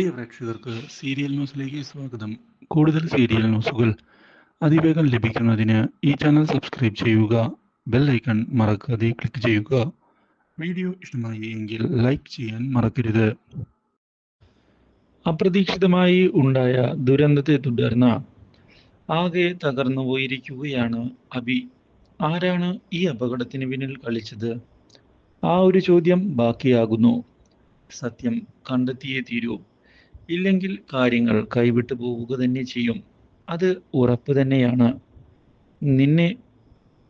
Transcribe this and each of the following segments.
പ്രിയ പ്രേക്ഷകർക്ക് സീരിയൽ ന്യൂസിലേക്ക് സ്വാഗതം. കൂടുതൽ സീരിയൽ ന്യൂസുകൾ അതിവേഗം ലഭിക്കുന്നതിന് ഈ ചാനൽ സബ്സ്ക്രൈബ് ചെയ്യുക ബെൽ ഐക്കൺ മറക്കാതെ ക്ലിക്ക് ചെയ്യുക. വീഡിയോ ഇഷ്ടമായി എങ്കിൽ ലൈക്ക് ചെയ്യാൻ മറക്കരുത്. അപ്രതീക്ഷിതമായി ഉണ്ടായ ദുരന്തത്തെ തുടർന്ന് ആകെ തകർന്നു പോയിരിക്കുകയാണ് അബി. ആരാണ് ഈ അപകടത്തിന് പിന്നിൽ കളിച്ചത്? ആ ഒരു ചോദ്യം ബാക്കിയാകുന്നു. സത്യം കണ്ടെത്തിയേ തീരൂ. ഇല്ലെങ്കിൽ കാര്യങ്ങൾ കൈവിട്ടു പോവുക തന്നെ ചെയ്യും. അത് ഉറപ്പ് തന്നെയാണ്. നിന്നെ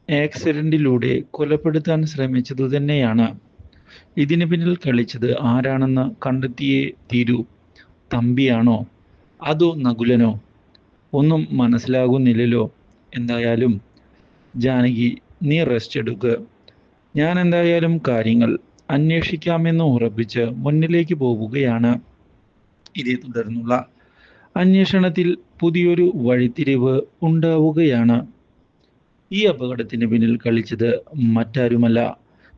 ആക്സിഡന്റിലൂടെ കൊലപ്പെടുത്താൻ ശ്രമിച്ചതു തന്നെയാണ്. ഇതിന് പിന്നിൽ കളിച്ചത് ആരാണെന്ന് കണ്ടെത്തിയേ തീരൂ. തമ്പിയാണോ? അതോ നകുലനോ? ഒന്നും മനസ്സിലാകുന്നില്ലല്ലോ. എന്തായാലും ജാനകി നീ റെസ്റ്റ് എടുക്കുക ഞാൻ എന്തായാലും കാര്യങ്ങൾ അന്വേഷിക്കാമെന്ന് ഉറപ്പിച്ച് മുന്നിലേക്ക് പോവുകയാണ്. ഇതേ തുടർന്നുള്ള അന്വേഷണത്തിൽ പുതിയൊരു വഴിത്തിരിവ് ഉണ്ടാവുകയാണ്. ഈ അപകടത്തിന് പിന്നിൽ കളിച്ചത് മറ്റാരുമല്ല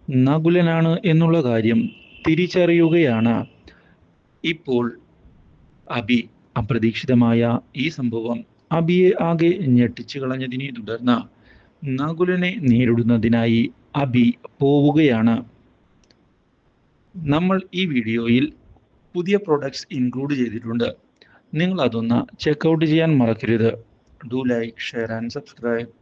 നകുലനാണ് എന്നുള്ള കാര്യം തിരിച്ചറിയുകയാണ്. ഇപ്പോൾ അബി അപ്രതീക്ഷിതമായ ഈ സംഭവം അബിയെ ആകെ ഞെട്ടിച്ചു കളഞ്ഞതിനെ തുടർന്ന് നകുലനെ നേരിടുന്നതിനായി അബി പോവുകയാണ്. നമ്മൾ ഈ വീഡിയോയിൽ പുതിയ പ്രോഡക്ട്സ് ഇൻക്ലൂഡ് ചെയ്തിട്ടുണ്ട്. നിങ്ങൾ അതൊന്ന് ചെക്കൗട്ട് ചെയ്യാൻ മറക്കരുത്. Do like share and subscribe